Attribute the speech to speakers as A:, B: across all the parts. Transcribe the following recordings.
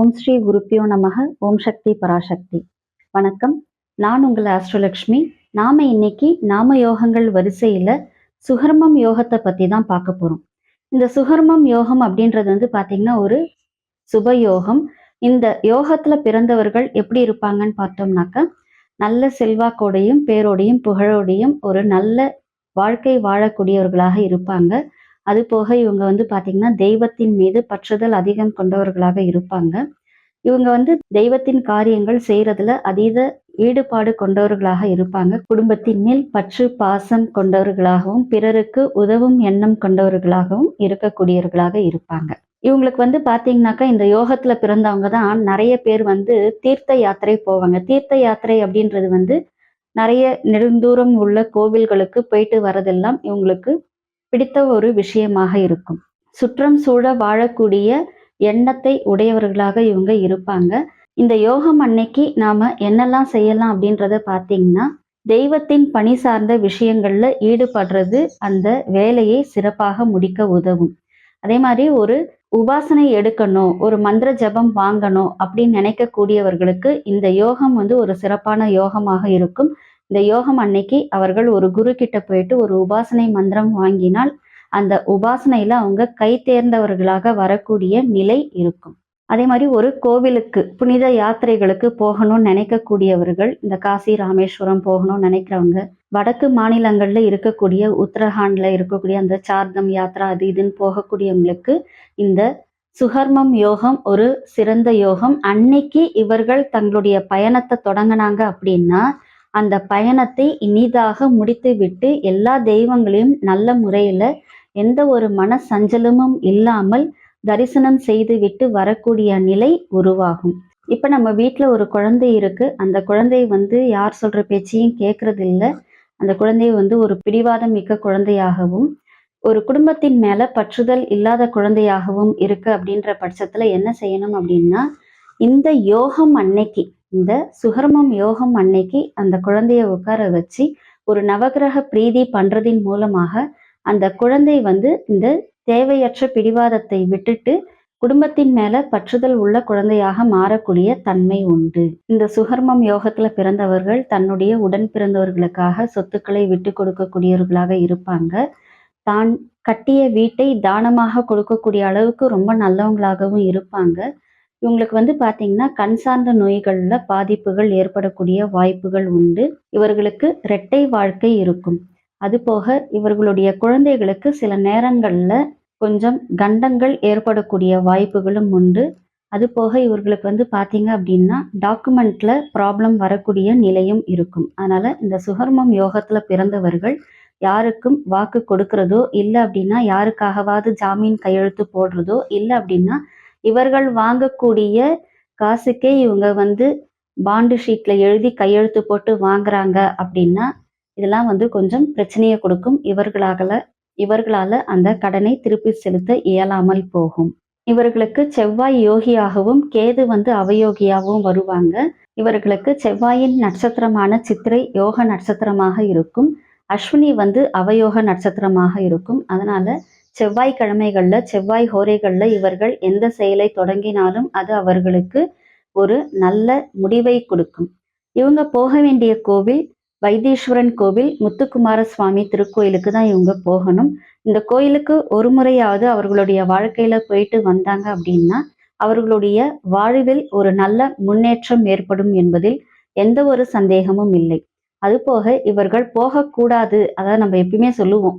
A: ஓம் ஸ்ரீ குருப்பியோ நமக. ஓம் சக்தி பராசக்தி. வணக்கம். நான் உங்கள் ஆஸ்ட்ரோலக்ஷ்மி. நாம இன்னைக்கு நாம யோகங்கள் வரிசையில சுகர்மம் யோகத்தை பத்தி தான் பார்க்க போறோம். இந்த சுகர்மம் யோகம் அப்படின்றது வந்து பாத்தீங்கன்னா ஒரு சுப யோகம். இந்த யோகத்துல பிறந்தவர்கள் எப்படி இருப்பாங்கன்னு பார்த்தோம்னாக்கா நல்ல செல்வாக்கோடையும் பேரோடையும் புகழோடையும் ஒரு நல்ல வாழ்க்கை வாழக்கூடியவர்களாக இருப்பாங்க. அது போக இவங்க வந்து பாத்தீங்கன்னா தெய்வத்தின் மீது பற்றுதல் அதிகம் கொண்டவர்களாக இருப்பாங்க. இவங்க வந்து தெய்வத்தின் காரியங்கள் செய்யறதுல அதீத ஈடுபாடு கொண்டவர்களாக இருப்பாங்க. குடும்பத்தின் மேல் பற்று பாசம் கொண்டவர்களாகவும் பிறருக்கு உதவும் எண்ணம் கொண்டவர்களாகவும் இருக்கக்கூடியவர்களாக இருப்பாங்க. இவங்களுக்கு வந்து பாத்தீங்கன்னாக்கா இந்த யோகத்துல பிறந்தவங்க தான் நிறைய பேர் வந்து தீர்த்த யாத்திரை போவாங்க. தீர்த்த யாத்திரை அப்படின்றது வந்து நிறைய நெடுந்தூரம் உள்ள கோவில்களுக்கு போயிட்டு வரதெல்லாம் இவங்களுக்கு பிடித்த ஒரு விஷயமாக இருக்கும். சுற்றம் சூழ வாழக்கூடிய எண்ணத்தை உடையவர்களாக இவங்க இருப்பாங்க. இந்த யோகம் அன்னைக்கு நாம என்னெல்லாம் செய்யலாம் அப்படின்றத பார்த்தீங்கன்னா தெய்வத்தின் பணி சார்ந்த விஷயங்கள்ல ஈடுபடுறது அந்த வேலையை சிறப்பாக முடிக்க உதவும். அதே மாதிரி ஒரு உபாசனை எடுக்கணும் ஒரு மந்திர ஜபம் வாங்கணும் அப்படின்னு நினைக்கக்கூடியவர்களுக்கு இந்த யோகம் வந்து ஒரு சிறப்பான யோகமாக இருக்கும். இந்த யோகம் அன்னைக்கு அவர்கள் ஒரு குரு கிட்ட போயிட்டு ஒரு உபாசனை மந்திரம் வாங்கினால் அந்த உபாசனையில அவங்க கை தேர்ந்தவர்களாக வரக்கூடிய நிலை இருக்கும். அதே மாதிரி ஒரு கோவிலுக்கு புனித யாத்திரைகளுக்கு போகணும்னு நினைக்கக்கூடியவர்கள் இந்த காசி ராமேஸ்வரம் போகணும்னு நினைக்கிறவங்க வடக்கு மாநிலங்கள்ல இருக்கக்கூடிய உத்தரகாண்ட்ல இருக்கக்கூடிய அந்த சார்தம் யாத்ரா அது இதுன்னு போகக்கூடியவங்களுக்கு இந்த சுகர்மம் யோகம் ஒரு சிறந்த யோகம். அன்னைக்கு இவர்கள் தங்களுடைய பயணத்தை தொடங்கினாங்க அப்படின்னா அந்த பயணத்தை இனிதாக முடித்துவிட்டு எல்லா தெய்வங்களையும் நல்ல முறையில எந்த ஒரு மன சஞ்சலமும் இல்லாமல் தரிசனம் செய்துவிட்டு வரக்கூடிய நிலை உருவாகும். இப்ப நம்ம வீட்டுல ஒரு குழந்தை இருக்கு. அந்த குழந்தை வந்து யார் சொல்ற பேச்சையும் கேட்கறது இல்லை அந்த குழந்தை வந்து ஒரு பிடிவாதம் மிக்க குழந்தையாகவும் ஒரு குடும்பத்தின் மேல பற்றுதல் இல்லாத குழந்தையாகவும் இருக்கு அப்படின்ற பட்சத்துல என்ன செய்யணும் அப்படின்னா இந்த யோகம் அன்னைக்கு இந்த சுகர்மம் யோகம் அன்னைக்கு அந்த குழந்தைய உட்கார வச்சு ஒரு நவகிரக பிரீதி பண்றதின் மூலமாக அந்த குழந்தை வந்து இந்த தேவையற்ற பிடிவாதத்தை விட்டுட்டு குடும்பத்தின் மேல பற்றுதல் உள்ள குழந்தையாக மாறக்கூடிய தன்மை உண்டு. இந்த சுகர்மம் யோகத்துல பிறந்தவர்கள் தன்னுடைய உடன் பிறந்தவர்களுக்காக சொத்துக்களை விட்டு கொடுக்கக்கூடியவர்களாக இருப்பாங்க. தான் கட்டிய வீட்டை தானமாக கொடுக்கக்கூடிய அளவுக்கு ரொம்ப நல்லவங்களாகவும் இருப்பாங்க. இவங்களுக்கு வந்து பார்த்தீங்கன்னா கண் சார்ந்த நோய்களில் பாதிப்புகள் ஏற்படக்கூடிய வாய்ப்புகள் உண்டு. இவர்களுக்கு இரட்டை வாழ்க்கை இருக்கும். அது போக இவர்களுடைய குழந்தைகளுக்கு சில நேரங்களில் கொஞ்சம் கண்டங்கள் ஏற்படக்கூடிய வாய்ப்புகளும் உண்டு. அது போக இவர்களுக்கு வந்து பார்த்தீங்க அப்படின்னா டாக்குமெண்ட்ல ப்ராப்ளம் வரக்கூடிய நிலையும் இருக்கும். அதனால இந்த சுகர்மம் யோகத்துல பிறந்தவர்கள் யாருக்கும் வாக்கு கொடுக்கறதோ இல்லை அப்படின்னா யாருக்காகவாவது ஜாமீன் கையெழுத்து போடுறதோ இல்லை அப்படின்னா இவர்கள் வாங்கக்கூடிய காசுக்கே இவங்க வந்து பாண்டு ஷீட்ல எழுதி கையெழுத்து போட்டு வாங்குறாங்க அப்படின்னா இதெல்லாம் வந்து கொஞ்சம் பிரச்சனையை கொடுக்கும். இவர்களாகல இவர்களால அந்த கடனை திருப்பி செலுத்த இயலாமல் போகும். இவர்களுக்கு செவ்வாய் யோகியாகவும் கேது வந்து அவயோகியாகவும் வருவாங்க. இவர்களுக்கு செவ்வாயின் நட்சத்திரமான சித்திரை யோக நட்சத்திரமாக இருக்கும். அஸ்வினி வந்து அவயோக நட்சத்திரமாக இருக்கும். அதனால செவ்வாய்க்கிழமைகள்ல செவ்வாய் ஹோரைகள்ல இவர்கள் எந்த செயலை தொடங்கினாலும் அது அவர்களுக்கு ஒரு நல்ல முடிவை கொடுக்கும். இவங்க போக வேண்டிய கோவில் வைத்தீஸ்வரன் கோவில் முத்துக்குமார சுவாமி திருக்கோயிலுக்கு தான் இவங்க போகணும். இந்த கோயிலுக்கு ஒரு முறையாவது அவர்களுடைய வாழ்க்கையில போயிட்டு வந்தாங்க அப்படின்னா அவர்களுடைய வாழ்வில் ஒரு நல்ல முன்னேற்றம் ஏற்படும் என்பதில் எந்த ஒரு சந்தேகமும் இல்லை. அதுபோக இவர்கள் போகக்கூடாது அதாவது நம்ம எப்பயுமே சொல்லுவோம்.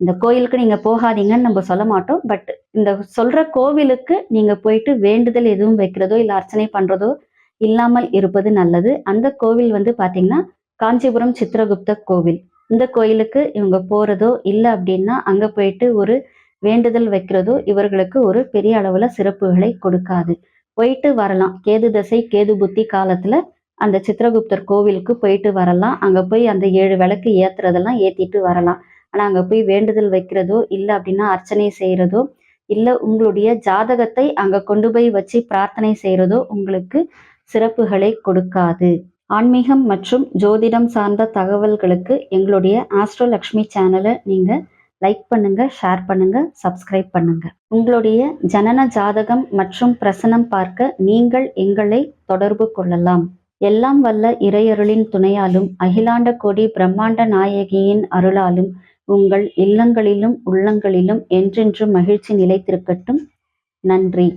A: இந்த கோயிலுக்கு நீங்க போகாதீங்கன்னு நம்ம சொல்ல மாட்டோம். பட் இந்த சொல்ற கோவிலுக்கு நீங்க போயிட்டு வேண்டுதல் எதுவும் வைக்கிறதோ இல்லை அர்ச்சனை பண்றதோ இல்லாமல் இருப்பது நல்லது. அந்த கோவில் வந்து பாத்தீங்கன்னா காஞ்சிபுரம் சித்திரகுப்த கோவில். இந்த கோயிலுக்கு இவங்க போறதோ இல்லை அப்படின்னா அங்க போயிட்டு ஒரு வேண்டுதல் வைக்கிறதோ இவர்களுக்கு ஒரு பெரிய அளவுல சிறப்புகளை கொடுக்காது. போயிட்டு வரலாம். கேது தசை கேது புத்தி காலத்துல அந்த சித்திரகுப்தர் கோவிலுக்கு போயிட்டு வரலாம். அங்க போய் அந்த ஏழு விளக்கு ஏத்துறதெல்லாம் ஏத்திட்டு வரலாம். ஆனா அங்க போய் வேண்டுதல் வைக்கிறதோ இல்லை அப்படின்னா அர்ச்சனை செய்யறதோ இல்லை உங்களுடைய ஜாதகத்தை அங்க கொண்டு போய் வச்சு பிரார்த்தனை செய்யறதோ உங்களுக்கு சிறப்புகளை கொடுக்காது. ஆன்மீகம் மற்றும் ஜோதிடம் சார்ந்த தகவல்களுக்கு எங்களுடைய ஆஸ்ட்ரோ லக்ஷ்மி சேனலை நீங்க லைக் பண்ணுங்க ஷேர் பண்ணுங்க சப்ஸ்கிரைப் பண்ணுங்க. உங்களுடைய ஜனன ஜாதகம் மற்றும் பிரசனம் பார்க்க நீங்கள் எங்களை தொடர்பு கொள்ளலாம். எல்லாம் வல்ல இறையருளின் துணையாலும் அகிலாண்ட கோடி பிரம்மாண்ட நாயகியின் அருளாலும் உங்கள் இல்லங்களிலும் உள்ளங்களிலும் என்றென்றும் மகிழ்ச்சி நிலைத்திருக்கட்டும். நன்றி.